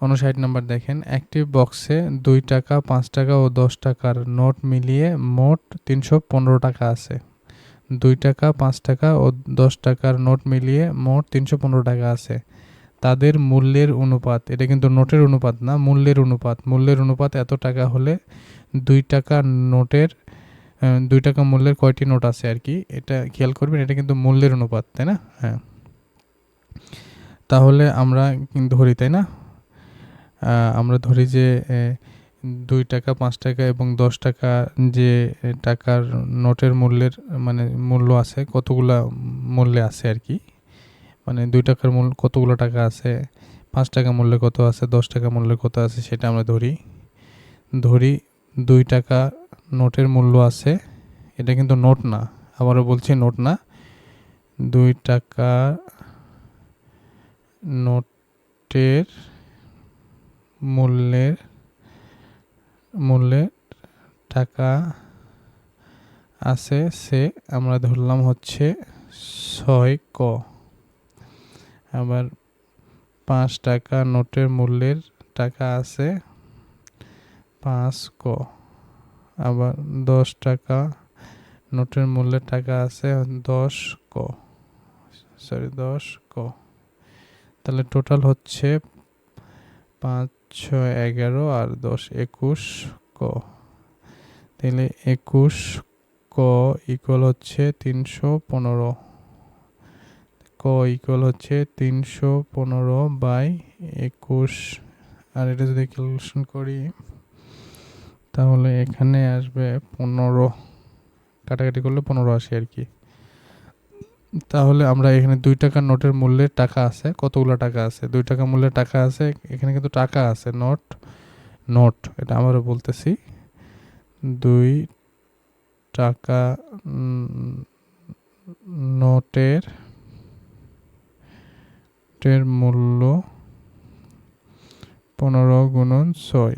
উনষাট নম্বর দেখেন একটি বক্সে দুই টাকা, পাঁচ টাকা ও দশ টাকার নোট মিলিয়ে মোট তিনশো পনেরো টাকা আছে। দুই টাকা, পাঁচ টাকা ও দশ টাকার নোট মিলিয়ে মোট তিনশো পনেরো টাকা আছে। তাদের মূল্যের অনুপাত, এটা কিন্তু নোটের অনুপাত না, মূল্যের অনুপাত। মূল্যের অনুপাত এত টাকা হলে দুই টাকা নোটের দুই টাকা মূল্যের কয়টি নোট আছে আর কি? এটা খেয়াল করবেন, এটা কিন্তু মূল্যের অনুপাত, তাই না? হ্যাঁ। তাহলে আমরা ধরি, তাই না? আমরা ধরি যে দুই টাকা, পাঁচ টাকা এবং দশ টাকা যে টাকার নোটের মূল্যের মানে মূল্য আছে, কতগুলা মূল্যে আছে আর কি? মানে দুই টাকার মূল্য কতগুলো টাকা আছে, পাঁচ টাকা মূল্যে কত আছে, দশ টাকা মূল্যে কত আছে, সেটা আমরা ধরি। ধরি দুই টাকা নোটের মূল্য আছে, এটা কিন্তু নোট না, আবারও বলছি নোট না। দুই টাকা নোটের মূল্যের মূল্যের টাকা আছে, সে আমরা ধরলাম হচ্ছে ছয় ক। আবার পাঁচ টাকা নোটের মূল্যের টাকা আছে, পাঁচ ক। আবার দশ টাকা নোটের মূল্যের টাকা আছে, দশ ক। সরি দশ ক। তাহলে টোটাল হচ্ছে পাঁচ ছয় এগারো আর দশ একুশ ক। তাহলে একুশ ক ইকুয়াল হচ্ছে তিনশো পনেরো। ক ইকুয়াল হচ্ছে তিনশো পনেরো বাই একুশ। আর এটা যদি ক্যালকুলেশন করি, তাহলে এখানে আসবে পনেরো। কাটাকাটি করলে পনেরো আসে আর কি। তাহলে আমরা এখানে দুই টাকার নোটের মূল্যের টাকা আছে। কতগুলো টাকা আছে? দুই টাকা মূল্যের টাকা আছে। এখানে কিন্তু টাকা আছে, নোট নোট, এটা আমারও বলতেছি। দুই টাকা নোটের টের মূল্য পনেরো গুণন ছয়।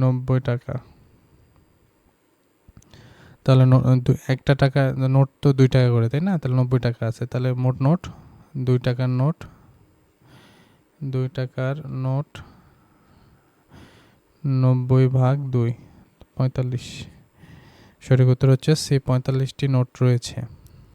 নব্বই টাকা। তাহলে একটা টাকা, নোট তো দুই টাকা করে, তাই না? তাহলে নব্বই টাকা আছে। তাহলে মোট নোট, দুই টাকার নোট, দুই টাকার নোট নব্বই ভাগ দুই, পঁয়তাল্লিশ। সঠিক উত্তর হচ্ছে সে, পঁয়তাল্লিশটি নোট রয়েছে।